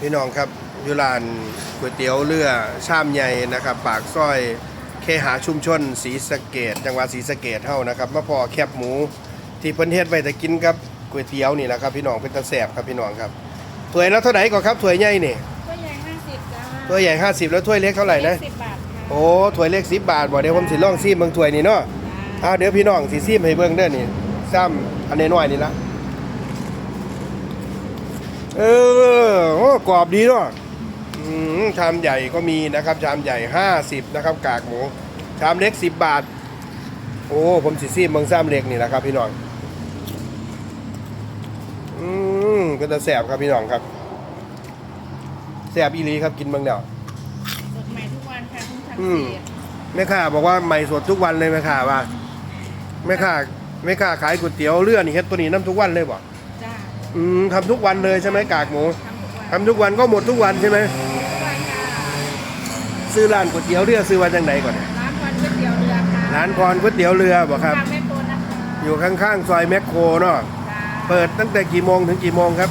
พี่น้องครับอยุรานก๋วยเตี๋ยวเรือชามใหญ่นะครับ ปากซอยเคหาชุมชนศรีสะเกดจังหวัดศรีสะเกดเฮานะครับมาพอแคบหมู ที่เพิ่นเฮ็ดไว้แต่กินกับก๋วยเตี๋ยวนี่แหละครับ พี่น้องเป็นตาแสบครับพี่น้องครับถ้วยละเท่าไหร่ก่อนครับถ้วยใหญ่นี่ก็ใหญ่ห้าสิบจ้าถ้วยใหญ่50แล้วถ้วยเล็กเท่าไหร่นะสิบบาทค่ะโอ้ถ้วยเล็ก10บาทบ่เดี๋ยวผมสิลองซีมเบิ่งถ้วยนี่เนาะจ้าอ้าวเดี๋ยวพี่น้องสิซีมให้เบิ่งเด้อนี่ซ้ำอันน้อยๆนี่ละ เออโอ้กรอบดีเนาะอืมชามใหญ่ก็มีนะครับ ชามใหญ่ 50 นะครับ กากหมู ชามเล็ก 10 บาท โอ้ผมสิซีมเบิ่งซ้ำเล็กนี่แหละครับ พี่น้องอืมก็จะแสบครับพี่น้องครับแสบอีหลีครับกินเบิ่งเดี๋ยวสดใหม่ทุกวันค่ะเพิ่งอืทำมเสร็จแม่ค้าบอกว่าใหม่สดทุกวันเลยแม่ค้าว่าแม่ค้าแม่ค้าขายก๋วยเตี๋ยวเรือนี่เฮ็ดตัวนี้น้ำทุกวันเลยบ่จ้า อืมทำทุกวันเลยใช่ไหมกากหมูทำทุกวันทำทุกวันก็หมดทุกวันใช่ไหมทุกวันค่ะซื้อร้านก๋วยเตี๋ยวเรือซื้อวันจังไหนก่อนเนี่ยร้านวันก๋วยเตี๋ยวเรือค่ะร้านพรก๋วยเตี๋ยวเรือบ่ครับ ทางแม่โปนนะคะอยู่ข้างๆซอยแมคโครเนาะจ้าเปิดตั้งแต่กี่โมงถึงกี่โมงครับ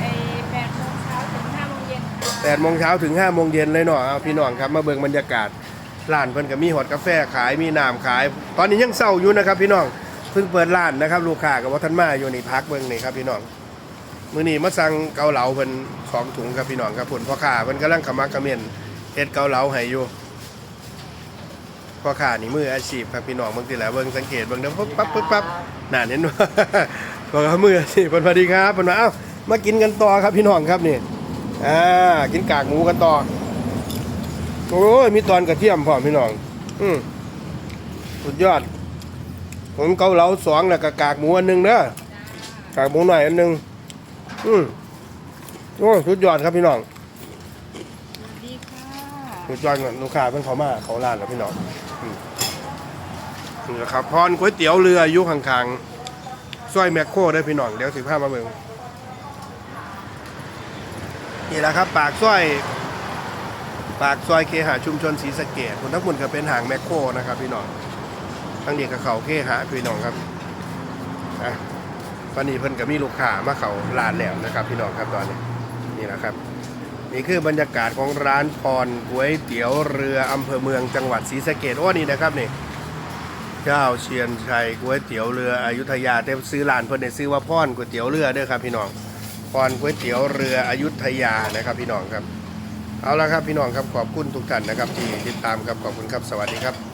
ไอ้แปดโมงเช้าถึงห้าโมงเย็นค่ะแปดโมงเช้าถึงห้าโมงเย็นเลยเนาะเอาพี่น้องครับมาเบิ่งบรรยากาศร้านเพิ่นก็มีหอดกาแฟขายมีน้ำขาย ตอนนี้ยังเศร้าอยู่นะครับ พี่น้องเพิ่งเปิดร้านนะครับ ลูกค้ากับว่าท่านมาอยู่นี่พักเบิ่งนี่ครับพี่น้อง มื้อนี้มาสั่งเกาเหลาเพิ่นสองถุงครับพี่น้องครับผลพ่อค้าเพิ่นกำลังขมักเขม้นเฮ็ดเกาเหลาให้อยู่พ่อค้านี่มืออาชีพครับพี่น้องเบิ่งทีละเบิ่งสังเกตเบิ่งเด้อปุ๊บปั๊บปุ๊บปั๊บน่าเห็นบ่ก็มืออาชีพเพิ่นสวัสดีครับเพิ่นมาเอ้ามากินกันต่อครับพี่น้องครับนี่อ่ากินกากหมูกันต่อโอ้ยมีตอนกระเทียมพร้อมพี่น้อง อืมสุดยอดผมเกาเหลาสองแล้วก็กากหมูอันหนึงเด้อกากหมูหน่อยอันหนึง อืมโอ้ยสุดยอดครับพี่น้องสวัสดีค่ะสุดยอดลูกค้าเพิ่นเขามาเขาร้านแล้วพี่น้องอืมนี่แหละครับพรก๋วยเตี๋ยวเรืออยู่ข้างๆซอยแมคโครได้อพี่น้องเดี๋ยวสิพามาเบิ่งนี่แหละครับ ปากซอย ปากซอยเคหาชุมชนศรีสะเกดคนทั้งหมดก็เป็นหางแมคโครนะครับ พี่น้องทั้งนี้ก็เขาเคหาพี่น้องครับอะ ตอนนี้เพิ่นก็มีลูกค้ามาเขาร้านแล้วนะครับพี่น้องครับตอนนี้นี่นะครับนี่คือบรรยากาศของร้านพรก๋วยเตี๋ยวเรืออำเภอเมืองจังหวัดศรีสะเกดโอ้นี่นะครับนี่เจ้าเชียนชัยก๋วยเตี๋ยวเรืออยุธยาแต่ซื้อร้านเพิ่นได้ซื้อว่าพรก๋วยเตี๋ยวเรือเด้อครับพี่น้องพรก๋วยเตี๋ยวเรืออยุธยานะครับพี่น้องครับ เอาละครับพี่น้องครับขอบคุณทุกท่านนะครับที่ติดตามครับขอบคุณครับสวัสดีครับ